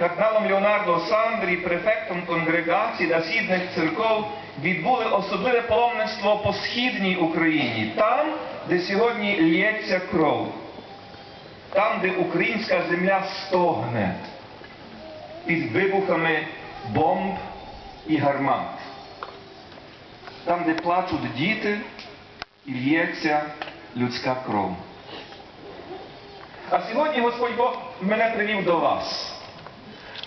кардиналом Леонардо Сандрі, префектом конгрегації та східних церков, відбули особливе паломництво по східній Україні, там, де сьогодні лється кров, там, де українська земля стогне під вибухами бомб і гармат, там, де плачуть діти і лється людська кров. А сьогодні Господь Бог мене привів до вас,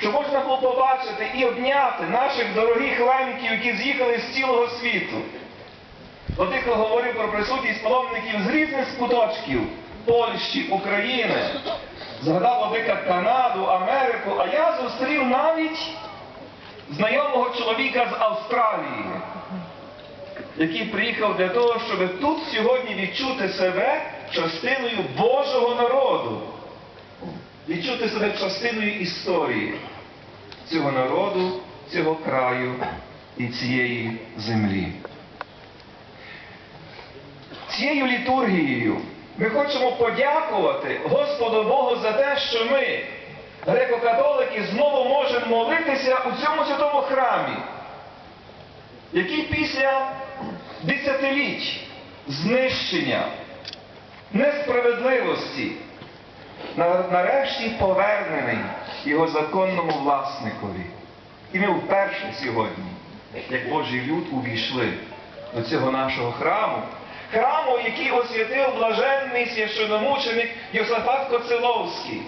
щоб можна було побачити і обняти наших дорогих ленків, які з'їхали з цілого світу. От хто говорив про присутність паломників з різних куточків Польщі, України, згадав Владика Канаду, Америку, а я зустрів навіть знайомого чоловіка з Австралії, який приїхав для того, щоб тут сьогодні відчути себе частиною Божого народу, відчути себе частиною історії цього народу, цього краю і цієї землі. Цією літургією ми хочемо подякувати Господу Богу за те, що ми, греко-католики, знову можемо молитися у цьому святому храмі, який після десятиліть знищення, несправедливості, нарешті повернений його законному власникові. І ми вперше сьогодні, як Божий люд, увійшли до цього нашого храму, храму, який освятив блаженний священомученик Йосафат Коцеловський,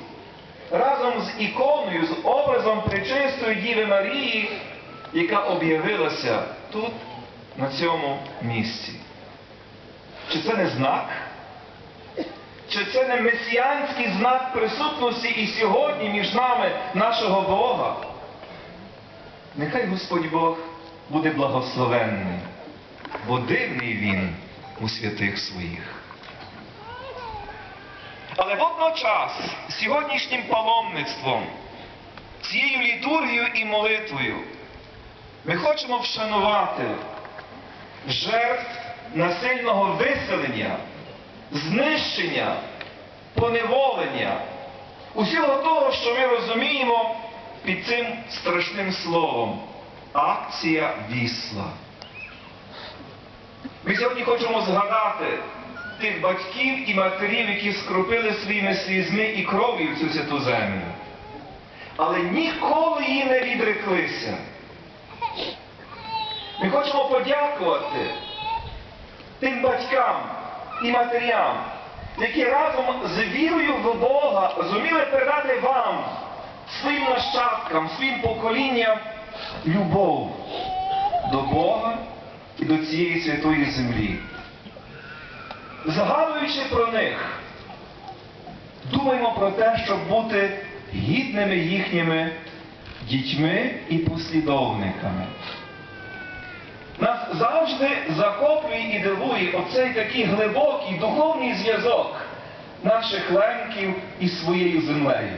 разом з іконою, з образом Пречистої Діви Марії, яка об'явилася тут, на цьому місці. Чи це не знак? Чи це не месіанський знак присутності і сьогодні між нами нашого Бога? Нехай Господь Бог буде благословенний, бо дивний Він у святих своїх. Але водночас сьогоднішнім паломництвом, цією літургією і молитвою ми хочемо вшанувати жертв насильного виселення, знищення, поневолення, усього того, що ми розуміємо під цим страшним словом акція вісла. Ми сьогодні хочемо згадати тих батьків і матерів, які скропили своїми слізьми і кров'ю цю святу землю. Але ніколи її не відреклися. Ми хочемо подякувати тим батькам і матерям, які разом з вірою в Бога зуміли передати вам, своїм нащадкам, своїм поколінням любов до Бога і до цієї святої землі. Згадуючи про них, думаємо про те, щоб бути гідними їхніми дітьми і послідовниками. Нас завжди захоплює і дивує оцей такий глибокий духовний зв'язок наших лемків із своєю землею.